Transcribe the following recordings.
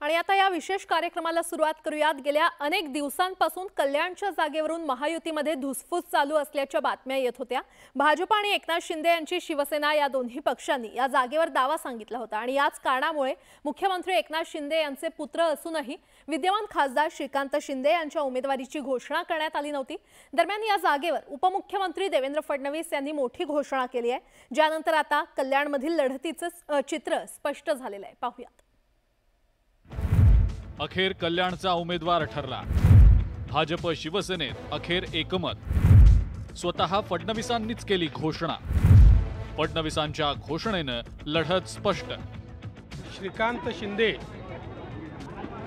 आणि आता या विशेष कार्यक्रमाला सुरुवात करूयात. गेल्या अनेक दिवसांपासून कल्याणच्या जागेवरून महायुतीमध्ये धुसफूस चालू असल्याच्या बातम्या येत होत्या. भाजप आणि एकनाथ शिंदे यांची शिवसेना या दोन्ही पक्षांनी या जागेवर दावा सांगितला होता आणि याच कारणामुळे मुख्यमंत्री एकनाथ शिंदे यांचे पुत्र असूनही विद्यमान खासदार श्रीकांत शिंदे यांच्या उमेदवारीची घोषणा करण्यात आली नव्हती. दरम्यान या जागेवर उपमुख्यमंत्री देवेंद्र फडणवीस यांनी मोठी घोषणा केली आहे. ज्यानंतर आता कल्याणमधील लढतीचं चित्र स्पष्ट झालेलं आहे. पाहूयात. अखेर कल्याणचा उमेदवार ठरला. भाजप शिवसेनेत अखेर एकमत. स्वतः फडणवीसांनीच केली घोषणा. फडणवीसांच्या घोषणेनं लढत स्पष्ट. श्रीकांत शिंदे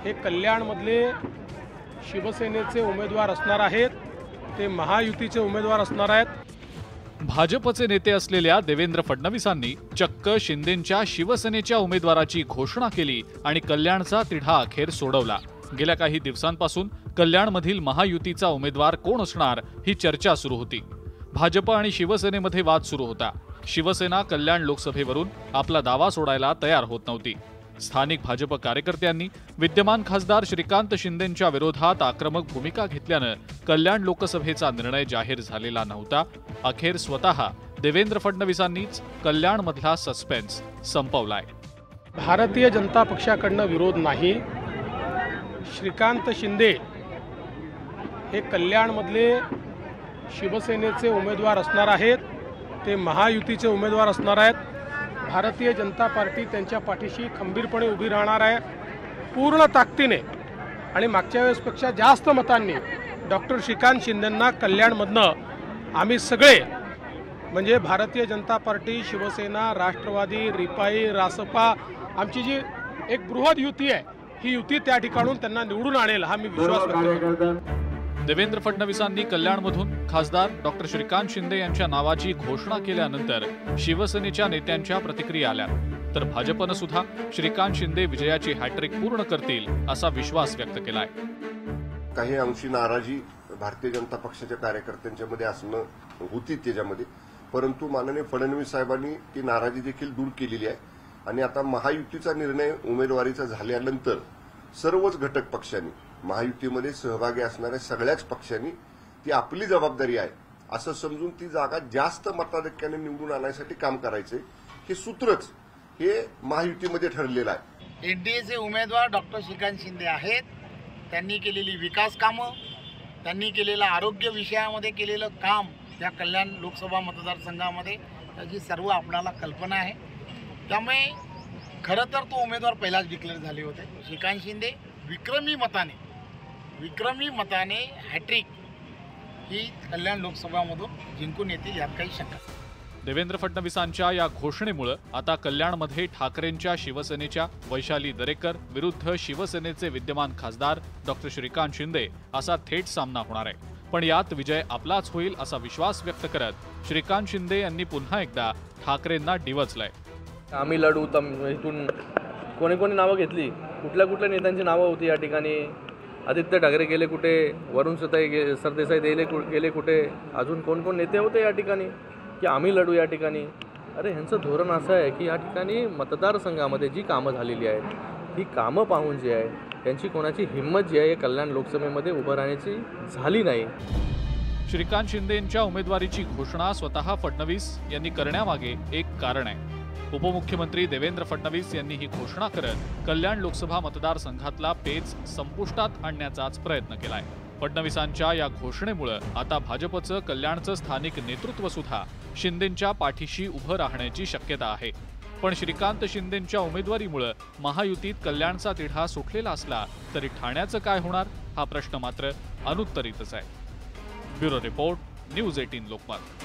हे कल्याणमधले शिवसेनेचे उमेदवार असणार आहेत. ते महायुतीचे उमेदवार असणार आहेत. भाजपचे नेते असलेल्या देवेंद्र फडणवीसांनी चक्क शिंदेंच्या शिवसेनेच्या उमेदवाराची घोषणा केली आणि कल्याणचा तिढा अखेर सोडवला. गेल्या काही दिवसांपासून कल्याणमधील महायुतीचा उमेदवार कोण असणार ही चर्चा सुरू होती. भाजप आणि शिवसेनेमध्ये वाद सुरू होता. शिवसेना कल्याण लोकसभेवरून आपला दावा सोडायला तयार होत नव्हती. स्थानिक भाजप कार्यकर्त्यांनी विद्यमान खासदार श्रीकांत शिंदेंच्या विरोधात आक्रमक भूमिका घेतल्यानं कल्याण लोकसभेचा निर्णय जाहीर झालेला नव्हता. अखेर स्वतः देवेंद्र फडणवीसांनीच कल्याणमधला सस्पेन्स संपवलाय. भारतीय जनता पक्षाकडनं विरोध नाही. श्रीकांत शिंदे हे कल्याणमधले शिवसेनेचे उमेदवार असणार आहेत. ते महायुतीचे उमेदवार असणार आहेत. भारतीय जनता पार्टी त्यांच्या पाठीशी खंबीरपणे उभी राहणार आहे. पूर्ण ताकदीने आणि मागच्या वेळेसपेक्षा जास्त मतांनी डॉक्टर श्रीकांत शिंदेंना कल्याणमधनं आम्ही सगळे म्हणजे भारतीय जनता पार्टी शिवसेना राष्ट्रवादी रिपाई रासपा आमची जी एक बृहद युती आहे ही युती त्या ठिकाणून त्यांना निवडून आणेल हा मी विश्वास करतो. देवेंद्र फडणवीसांनी कल्याणमधून खासदार डॉक्टर श्रीकांत शिंदे यांच्या नावाची घोषणा केल्यानंतर शिवसेनेच्या नेत्यांच्या प्रतिक्रिया आल्या. तर भाजपनं सुद्धा श्रीकांत शिंदे विजयाची हॅट्रिक पूर्ण करतील असा विश्वास व्यक्त केलाय. काही अंशी नाराजी भारतीय जनता पक्षाच्या कार्यकर्त्यांच्या मध्ये असणं होती त्याच्यामध्ये. परंतु माननीय फडणवीस साहेबांनी ती नाराजी देखील दूर केलेली आहे. आणि आता महायुतीचा निर्णय उमेदवारीचा झाल्यानंतर सर्वच घटक पक्षांनी महायुतीमध्ये सहभागी असणाऱ्या सगळ्याच पक्षांनी ती आपली जबाबदारी आहे. असं समजून ती जागा जास्त मताधिक्याने निवडून आणण्यासाठी काम करायचंय हे सूत्रच हे महायुतीमध्ये ठरलेलं आहे. एनडीएचे उमेदवार डॉक्टर श्रीकांत शिंदे आहेत. त्यांनी केलेली विकास कामं त्यांनी केलेलं आरोग्य विषयामध्ये केलेलं काम या कल्याण लोकसभा मतदारसंघामध्ये त्याची सर्व आपणाला कल्पना आहे. त्यामुळे खरं तर तो उमेदवार पहिलाच डिक्लेअर झाले होते. श्रीकांत शिंदे विक्रमी मताने विक्रमी मताने हॅट्रिक ही कल्याण लोकसभामधून जिंकून येतील यात काही शंका. देवेंद्र फडणवीसांच्या या घोषणेमुळे आता कल्याणमध्ये ठाकरेंच्या शिवसेनेच्या वैशाली दरेकर विरुद्ध शिवसेनेचे विद्यमान खासदार डॉक्टर श्रीकांत शिंदे असा थेट सामना होणार आहे. पण यात विजय आपलाच होईल असा विश्वास व्यक्त करत श्रीकांत शिंदे यांनी पुन्हा एकदा ठाकरेंना डिवचलंय. आम्ही लढू तम इथून कोणी कोणी नावं घेतली? कुठल्या कुठल्या नेत्यांची नावं होती या ठिकाणी? आदित्य ठाकरे गेले कुठे? वरुण सताई गे सरदेसाई गेले कु गेले कुठे? अजून कोण कोण नेते होते या ठिकाणी? की आम्ही लढू या ठिकाणी? अरे ह्यांचं धोरण असं आहे की या ठिकाणी मतदारसंघामध्ये जी कामं झालेली आहेत ही कामं पाहून जी आहे त्यांची कोणाची हिंमत जी आहे कल्याण लोकसभेमध्ये उभं राहण्याची झाली नाही. श्रीकांत शिंदेंच्या उमेदवारीची घोषणा स्वतः फडणवीस यांनी करण्यामागे एक कारण आहे. उपमुख्यमंत्री देवेंद्र फडणवीस यांनी ही घोषणा करत कल्याण लोकसभा मतदारसंघातला पेच संपुष्टात आणण्याचाच प्रयत्न केलाय. फडणवीसांच्या या घोषणेमुळे आता भाजपचं कल्याणचं स्थानिक नेतृत्व सुद्धा शिंदेंच्या पाठीशी उभं राहण्याची शक्यता आहे. पण श्रीकांत शिंदेंच्या उमेदवारीमुळे महायुतीत कल्याणचा तिढा सुटलेला असला तरी ठाण्याचं काय होणार? हा प्रश्न मात्र अनुत्तरितच आहे. Bureau report news eighteen Lokmat.